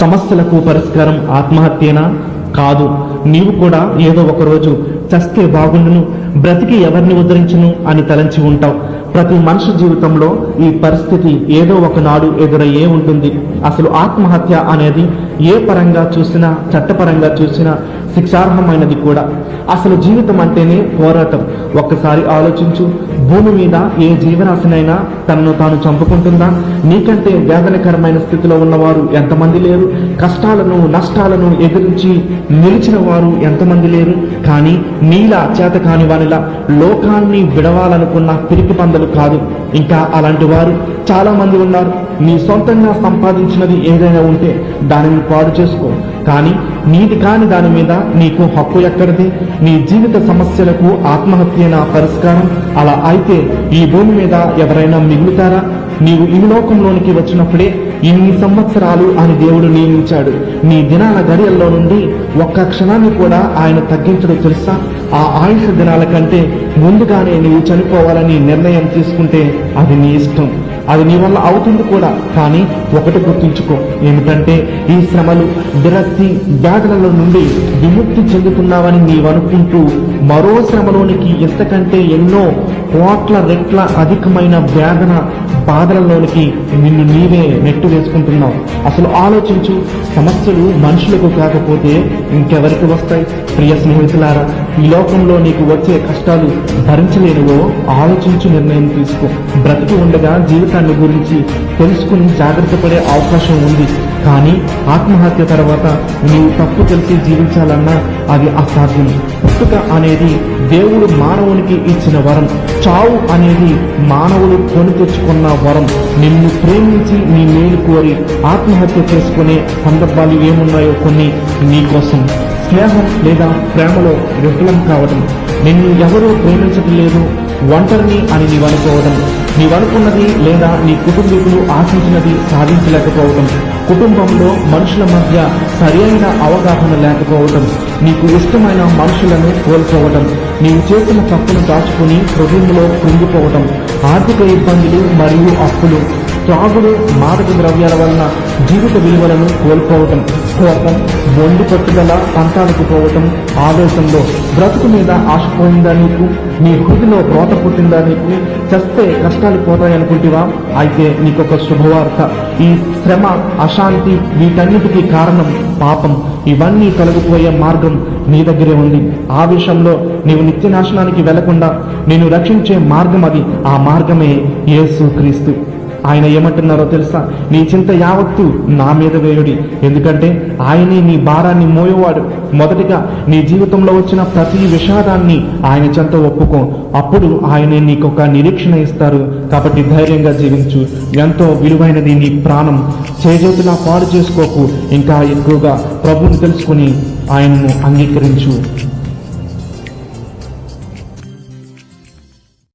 సమస్యలకు పరిష్కారం ఆత్మహత్యేనా? కాదు. నీవు కూడా ఏదో ఒక రోజు చస్తే బాగుండును బ్రతికి ఎవరిని ఉద్ధరించును అని తలంచి ఉంటావు. ప్రతి మనిషి జీవితంలో ఈ పరిస్థితి ఏదో ఒకనాడు ఎదురయ్యే ఉంటుంది. అసలు ఆత్మహత్య అనేది ఏ పరంగా చూసినా చట్టపరంగా చూసినా శిక్షార్హమైనది కూడా. అసలు జీవితం అంటేనే పోరాటం. ఒక్కసారి ఆలోచించు భూమి మీద ఏ జీవరాశినైనా తనను తాను చంపుకుంటుందా? నీకంటే వేదనకరమైన స్థితిలో ఉన్నవారు ఎంతమంది లేరు? కష్టాలను నష్టాలను ఎదిరించి నిలిచిన వారు ఎంతమంది లేరు? కానీ నీలా చేత కాని వానిలా లోకాన్ని విడవాలనుకున్న పిరికి పందలు కాదు. ఇంకా అలాంటి వారు చాలా మంది ఉన్నారు. నీ సొంతంగా సంపాదించినది ఏదైనా ఉంటే దానిని పాడు చేసుకో. కానీ నీది కాని దాని మీద నీకు హక్కు ఎక్కడిది? నీ జీవిత సమస్యలకు ఆత్మహత్య నా పరిష్కారం. అలా అయితే ఈ భూమి మీద ఎవరైనా మిగులుతారా? నీవు ఈ లోకంలోనికి వచ్చినప్పుడే ఇన్ని సంవత్సరాలు అని దేవుడు నియమించాడు. నీ దినాల గడియల్లో నుండి ఒక్క క్షణాన్ని కూడా ఆయన తగ్గించడం తెలుసా? ఆ ఆయుష దినాల కంటే ముందుగానే నీవు చనిపోవాలని నిర్ణయం తీసుకుంటే అది నీ ఇష్టం. అది నీ వల్ల అవుతుంది కూడా. కానీ ఒకటి గుర్తుంచుకో. ఏమిటంటే ఈ శ్రమలు విరక్తి వ్యాధుల నుండి విముక్తి చెందుతున్నావని నీవనుకుంటూ మరో శ్రమలోనికి ఎంతకంటే ఎన్నో కోట్ల రెట్ల అధికమైన వేదన బాధలలోనికి నిన్ను నీవే నెట్టు వేసుకుంటున్నావు. అసలు ఆలోచించు సమస్యలు మనుషులకు కాకపోతే ఇంకెవరికి వస్తాయి? ప్రియ స్నేహితులారా ఈ లోకంలో నీకు వచ్చే కష్టాలు భరించలేనివో ఆలోచించు నిర్ణయం తీసుకో. బ్రతికి ఉండగా జీవితాన్ని గురించి తెలుసుకుని జాగ్రత్త పడే అవకాశం ఉంది. కానీ ఆత్మహత్య తర్వాత నీవు తప్పు తెలిసి జీవించాలన్నా అది అసాధ్యం. పుట్టుక అనేది దేవుడు మానవునికి ఇచ్చిన వరం. చావు అనేది మానవుడు కొని తెచ్చుకున్న వరం. నిన్ను ప్రేమించి నీ మేలు కోరి ఆత్మహత్య చేసుకునే సందర్భాలు ఏమున్నాయో కొన్ని నీకోసం స్నేహం లేదా ప్రేమలో విఫలం కావడం నిన్ను ఎవరూ ప్రేమించడం లేదు ఒంటరిని అని నీవనుకోవడం నీవనుకున్నది లేదా నీ కుటుంబీకులు ఆశించినది సాధించలేకపోవడం కుటుంబంలో మనుషుల మధ్య సరైన అవగాహన లేకపోవడం నీకు ఇష్టమైన మనుషులను కోల్పోవడం నీవు చేసిన తప్పును దాచుకుని హృదయంలో కృంగిపోవడం ఆర్థిక ఇబ్బందులు మరియు అప్పులు త్రాగుడు మాదక ద్రవ్యాల వలన జీవిత విలువలను కోల్పోవటం కోపం మొండి పట్టుదల పంతాలకు పోవటం ఆవేశంలో బ్రతుకు మీద ఆశ పోయిందా నీకు? నీ హృదిలో రోత పుట్టిందా నీకు? చస్తే కష్టాలు పోతాయనుకుంటివా అయితే నీకొక శుభవార్త. ఈ శ్రమ అశాంతి వీటన్నిటికీ కారణం పాపం. ఇవన్నీ తొలగిపోయే మార్గం నీ దగ్గరే ఉంది. ఆ విషయంలో నీవు నిత్య నాశనానికి వెళ్ళకుండా నేను రక్షించే మార్గం అది. ఆ మార్గమే యేసు క్రీస్తు ఆయన ఏమంటున్నారో తెలుసా? నీ చింత యావత్తు నా మీద వేయుడి. ఎందుకంటే ఆయనే నీ భారాన్ని మోయేవాడు. మొదటిగా నీ జీవితంలో వచ్చిన ప్రతి విషాదాన్ని ఆయన చెంత ఒప్పుకో. అప్పుడు ఆయనే నీకొక నిరీక్షణ ఇస్తారు. కాబట్టి ధైర్యంగా జీవించు. ఎంతో విలువైనది నీ ప్రాణం. చేజేతులా పాడు చేసుకోకు. ఇంకా ఎక్కువగా ప్రభుని తెలుసుకుని ఆయనను అంగీకరించు.